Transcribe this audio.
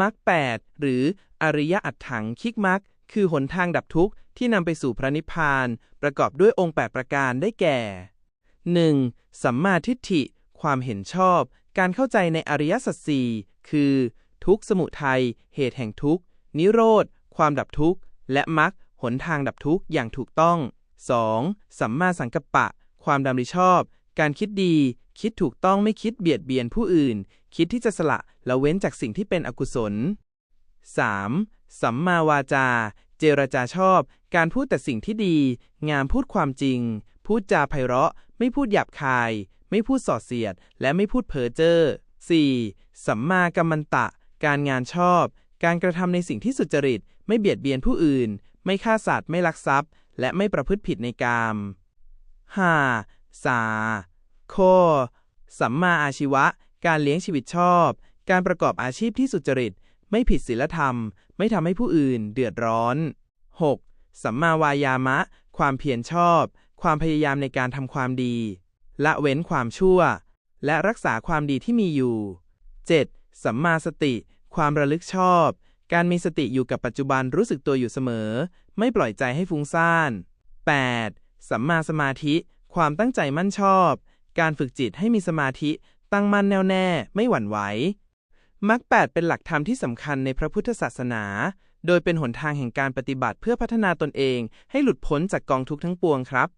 มรรคแปดหรืออริยอัตถังคิกมรรคคือหนทางดับทุกข์ที่นำไปสู่พระนิพพาน ประกอบด้วยองค์ 8 ประการได้แก่ 1. สัมมาทิฏฐิ ความเห็นชอบ การเข้าใจในอริยสัจสี่คือ ทุกขสมุทัย เหตุแห่งทุกข์นิโรธ ความดับทุกข์ และมรรคหนทางดับทุกข์อย่างถูกต้อง 2. สัมมาสังกัปปะ ความดำริชอบ การคิดดี คิดถูกต้องไม่คิดเบียดเบียนผู้อื่น คิดที่จะสละและเว้นจากสิ่งที่เป็นอกุศล 3. สัมมาวาจา เจรจาชอบ การพูดแต่สิ่งที่ดี งามพูดความจริง พูดจาไพเราะ ไม่พูดหยาบคาย ไม่พูดส่อเสียด และไม่พูดเพ้อเจ้อ 4. สัมมากัมมันตะ การงานชอบ การกระทำในสิ่งที่สุจริต ไม่เบียดเบียนผู้อื่น ไม่ฆ่าสัตว์ ไม่ลักทรัพย์ และไม่ประพฤติผิดในกาม 5. สา โค สัมมาอาชีวะ การเลี้ยงชีวิตชอบ การประกอบอาชีพที่สุจริต ไม่ผิดศีลธรรม ไม่ทำให้ผู้อื่นเดือดร้อน 6. สัมมาวายามะ ความเพียรชอบ ความพยายามในการทำความดี ละเว้นความชั่ว และรักษาความดีที่มีอยู่ 7. สัมมาสติ ความระลึกชอบ การมีสติอยู่กับปัจจุบันรู้สึกตัวอยู่เสมอ ไม่ปล่อยใจให้ฟุ้งซ่าน 8. สัมมาสมาธิ ความตั้งใจมั่นชอบ การฝึกจิตให้มีสมาธิ ตั้งมั่นแน่วแน่ ไม่หวั่นไหวมรรคแปดเป็นหลักธรรมที่สำคัญในพระพุทธศาสนา โดยเป็นหนทางแห่งการปฏิบัติเพื่อพัฒนาตนเอง ให้หลุดพ้นจากกองทุกข์ทั้งปวงครับ